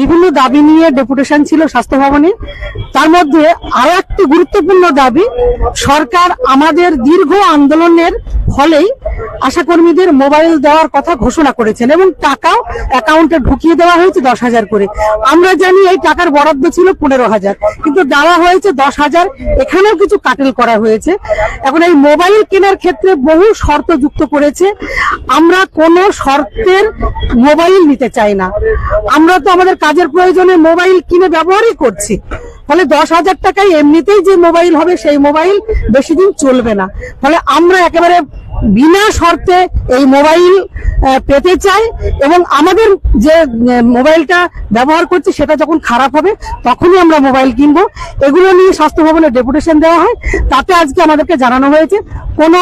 বিভিন্ন দাবি নিয়ে ডেপুটেশন ছিল স্বাস্থ্য ভবনে। তার মধ্যে আরও একটি গুরুত্বপূর্ণ দাবি, সরকার আমাদের দীর্ঘ আন্দোলনের ফলেই আশাকর্মীদের মোবাইল দেওয়ার কথা ঘোষণা করেছেন এবং টাকাও অ্যাকাউন্টে ঢুকিয়ে দেওয়া হয়েছে দশ হাজার করে। আমরা জানি এই টাকার বরাদ্দ ছিল পনেরো হাজার, কিন্তু দেওয়া হয়েছে দশ হাজার, এখানেও কিছু কাটেল করা হয়েছে। এখন এই মোবাইল কেনার ক্ষেত্রে বহু শর্ত যুক্ত করেছে। আমরা কোনো শর্তের মোবাইল নিতে চাই না। আমরা তো আমাদের কাজের প্রয়োজনে মোবাইল কিনে ব্যবহারই করছি। ফলে দশ হাজার টাকায় এমনিতেই যে মোবাইল হবে সেই মোবাইল বেশি দিন চলবে না। ফলে আমরা একেবারে বিনা শর্তে এই মোবাইল পেতে চাই এবং আমাদের যে মোবাইলটা ব্যবহার করছি সেটা যখন খারাপ হবে তখনই আমরা মোবাইল কিনবো। এগুলো নিয়ে স্বাস্থ্য ভবনে ডেপুটেশন দেওয়া হয়। তাতে আজকে আমাদেরকে জানানো হয়েছে কোনো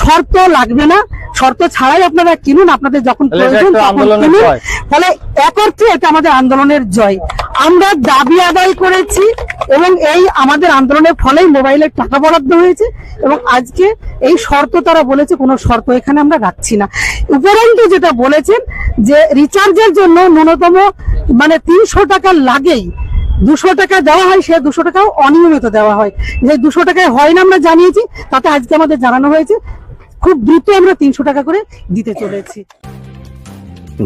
শর্ত লাগবে না। শর্ত ছাড়াই আপনারা কিনুন আপনাদের যখন প্রয়োজন তখন কিনুন। ফলে এক অর্থে এটা আমাদের আন্দোলনের জয়। আমরা দাবি আদায় করেছি এবং এই আমাদের আন্দোলনের ফলেই মোবাইলের টাকা বরাদ্দ হয়েছে এবং আজকে এই শর্ত তারা বলেছে, কোনো শর্ত এখানে আমরা রাখছি না। উপরন্তু যেটা বলেছেন যে রিচার্জের জন্য ন্যূনতম মানে তিনশো টাকা লাগেই দুশো টাকা দেওয়া হয়, সে দুশো টাকাও অনিয়মিত দেওয়া হয়। যে দুশো টাকায় হয় না আমরা জানিয়েছি, তাতে আজকে আমাদের জানানো হয়েছে, খুব দ্রুত আমরা তিনশো টাকা করে দিতে চলেছি।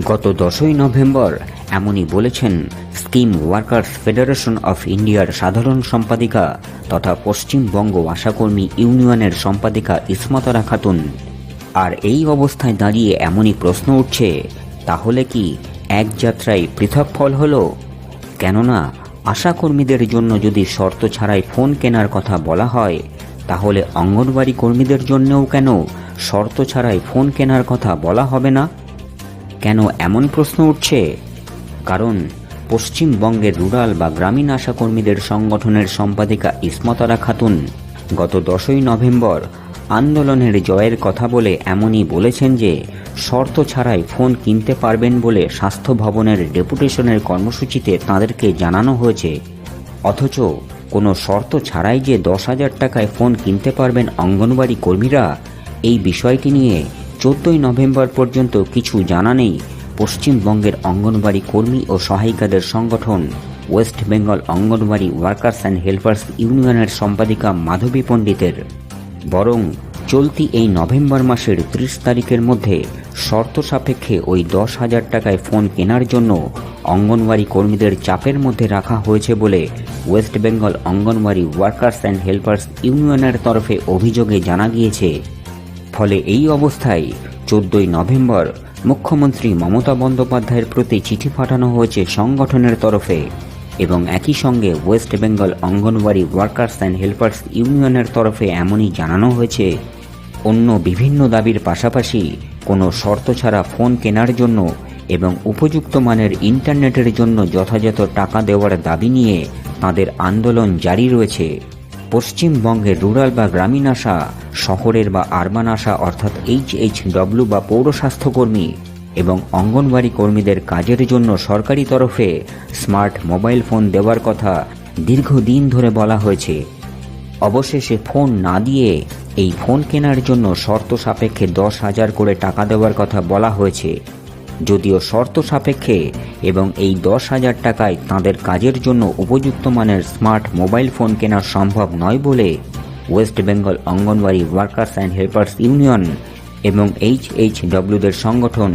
গত দশই নভেম্বর এমনই বলেছেন স্কিম ওয়ার্কার্স ফেডারেশন অফ ইন্ডিয়ার সাধারণ সম্পাদিকা তথা পশ্চিমবঙ্গ আশাকর্মী ইউনিয়নের সম্পাদিকা ইসমতরা খাতুন। আর এই অবস্থায় দাঁড়িয়ে এমনই প্রশ্ন উঠছে, তাহলে কি এক যাত্রায় পৃথক ফল হলো? কেননা আশাকর্মীদের জন্য যদি শর্ত ছাড়াই ফোন কেনার কথা বলা হয়, তাহলে অঙ্গনবাড়ি কর্মীদের জন্যও কেন শর্ত ছাড়াই ফোন কেনার কথা বলা হবে না? কেন এমন প্রশ্ন উঠছে? কারণ পশ্চিমবঙ্গের রুরাল বা গ্রামীণ আশাকর্মীদের সংগঠনের সম্পাদিকা ইসমতরা খাতুন গত দশই নভেম্বর আন্দোলনের জয়ের কথা বলে এমনই বলেছেন যে শর্ত ছাড়াই ফোন কিনতে পারবেন বলে স্বাস্থ্য ভবনের ডেপুটেশনের কর্মসূচিতে তাঁদেরকে জানানো হয়েছে। অথচ কোনো শর্ত ছাড়াই যে দশ হাজার টাকায় ফোন কিনতে পারবেন অঙ্গনবাড়ি কর্মীরা, এই বিষয়টি নিয়ে চোদ্দই নভেম্বর পর্যন্ত কিছু জানা নেই। পশ্চিমবঙ্গের অঙ্গনবাড়ি কর্মী ও সহায়িকাদের সংগঠন West Bengal Anganwadi workers and helpers ইউনিয়নের সম্পাদিকা মাধবী পণ্ডিতের। বরং চলতি এই নভেম্বর মাসের ত্রিশ তারিখের মধ্যে শর্ত সাপেক্ষে ওই দশ হাজার টাকায় ফোন কেনার জন্য অঙ্গনওয়াড়ি কর্মীদের চাপের মধ্যে রাখা হয়েছে বলে West Bengal Anganwadi workers and helpers ইউনিয়নের তরফে অভিযোগে জানা গিয়েছে। ফলে এই অবস্থায় চোদ্দই নভেম্বর মুখ্যমন্ত্রী মমতা বন্দ্যোপাধ্যায়ের প্রতি চিঠি পাঠানো হয়েছে সংগঠনের তরফে এবং একই সঙ্গে West Bengal Anganwadi workers and helpers ইউনিয়নের তরফে এমনই জানানো হয়েছে, অন্য বিভিন্ন দাবির পাশাপাশি কোনো শর্ত ছাড়া ফোন কেনার জন্য এবং উপযুক্ত মানের ইন্টারনেটের জন্য যথাযথ টাকা দেওয়ার দাবি নিয়ে তাদের আন্দোলন জারি রয়েছে। পশ্চিমবঙ্গের রুরাল বা গ্রামীণ আশা, শহরের বা আরবান আশা অর্থাৎ এইচ এইচ ডব্লিউ বা পৌর স্বাস্থ্যকর্মী এবং অঙ্গনওয়াড়ি কর্মীদের কাজের জন্য সরকারি তরফে স্মার্ট মোবাইল ফোন দেওয়ার কথা দীর্ঘদিন ধরে বলা হয়েছে। অবশেষে ফোন না দিয়ে এই ফোন কেনার জন্য শর্ত সাপেক্ষে দশ হাজার করে টাকা দেওয়ার কথা বলা হয়েছে। যদিও শর্ত সাপেক্ষে এবং এই দশ হাজার টাকায় তাদের কাজের জন্য উপযুক্ত মানের স্মার্ট মোবাইল ফোন কেনা সম্ভব নয় বলে West Bengal Anganwadi workers and helpers union এবং এইচ এইচ ডব্লিউদের সংগঠন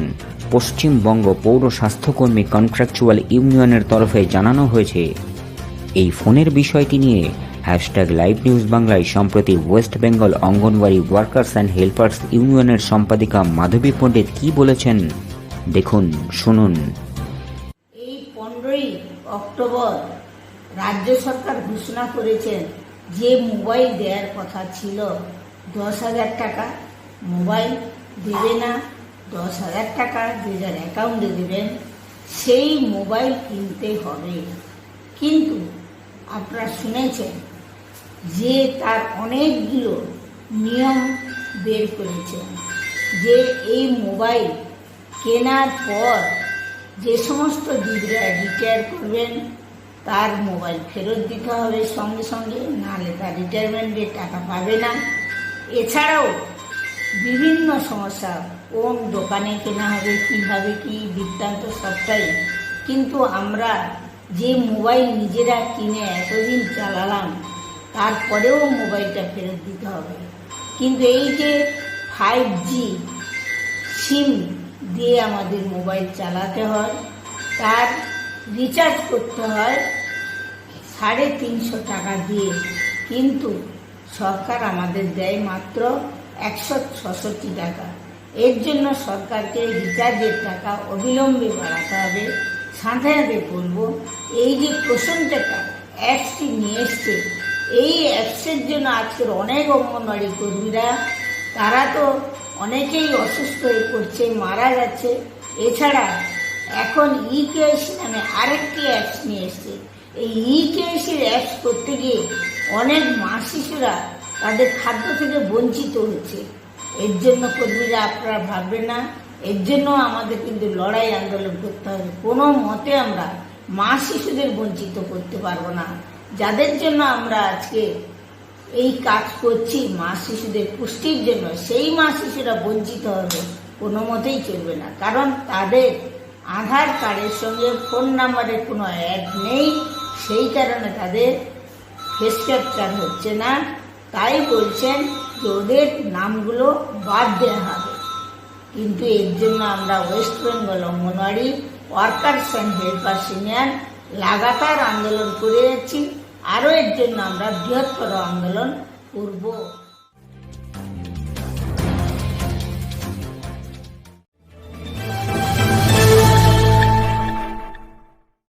পশ্চিমবঙ্গ পৌর স্বাস্থ্যকর্মী কন্ট্রাকচুয়াল ইউনিয়নের তরফে জানানো হয়েছে। এই ফোনের বিষয়টি নিয়ে হ্যাশট্যাগ লাইভ নিউজ বাংলায় সম্প্রতি West Bengal Anganwadi workers and helpers ইউনিয়নের সম্পাদিকা মাধবী পণ্ডিত কি বলেছেন? দেখুন, শুনুন। এই পনেরোই অক্টোবর রাজ্য সরকার ঘোষণা করেছেন যে মোবাইল দেওয়ার কথা ছিল, দশ হাজার টাকা। মোবাইল দেবে না, দশ হাজার টাকা যে যার অ্যাকাউন্টে দেবেন, সেই মোবাইল কিনতে হবে। কিন্তু আপনারা শুনেছেন যে তার অনেকগুলো নিয়ম বের করেছেন যে এই মোবাইল কেনার পর যে সমস্ত দিদিরা রিটায়ার করবেন, তার মোবাইল ফেরত দিতে হবে সঙ্গে সঙ্গে, নাহলে তার রিটায়ারমেন্টে টাকা পাবে না। এছাড়াও বিভিন্ন সমস্যা, কোন দোকানে কেনা হবে, কীভাবে, কি বৃত্তান্ত সবটাই। কিন্তু আমরা যে মোবাইল নিজেরা কিনে এতদিন চালালাম, তারপরেও মোবাইলটা ফেরত দিতে হবে। কিন্তু এই যে ফাইভ জি সিম দিয়ে আমাদের মোবাইল চালাতে হয়। তার রিচার্জ করতে হয় সাড়ে তিনশো টাকা দিয়ে। কিন্তু সরকার আমাদের দেয় মাত্র একশো ছষট্টি টাকা। এর জন্য সরকারকে রিচার্জের টাকা অবিলম্বে বাড়াতে হবে। সাথে সাথে বলব, এই যে প্রসন্নটা অ্যাপসটি নিয়ে এসছে, এই অ্যাপসের জন্য আজকের অনেক অঙ্গনওয়াড়ি কর্মীরা, তারা তো অনেকেই অসুস্থ হয়ে পড়ছে, মারা যাচ্ছে। এছাড়া এখন ই কেএসি নামে আরেকটি অ্যাপস নিয়ে এসছে। এই ই কেএসির অ্যাপস করতে গিয়ে অনেক মা শিশুরা তাদের খাদ্য থেকে বঞ্চিত হচ্ছে। এর জন্য কর্মীরা আপনারা ভাববেন না। এর জন্য আমাদের কিন্তু লড়াই আন্দোলন করতে হবে। কোনো মতে আমরা মা শিশুদের বঞ্চিত করতে পারব না। যাদের জন্য আমরা আজকে এই কাজ করছি, মা শিশুদের পুষ্টির জন্য, সেই মা শিশুরা বঞ্চিত হবে, কোনো মতেই চলবে না। কারণ তাদের আধার কার্ডের সঙ্গে ফোন নাম্বারের কোনো অ্যাড নেই, সেই কারণে তাদের ফেস ক্যাপচার হচ্ছে না। তাই বলছেন যে ওদের নামগুলো বাদ দেওয়া হবে। কিন্তু এর জন্য আমরা West Bengal Anganwadi workers and helpers union লাগাতার আন্দোলন করে যাচ্ছি আরও এর জন্য আমরা বৃহত্তর আন্দোলন করব।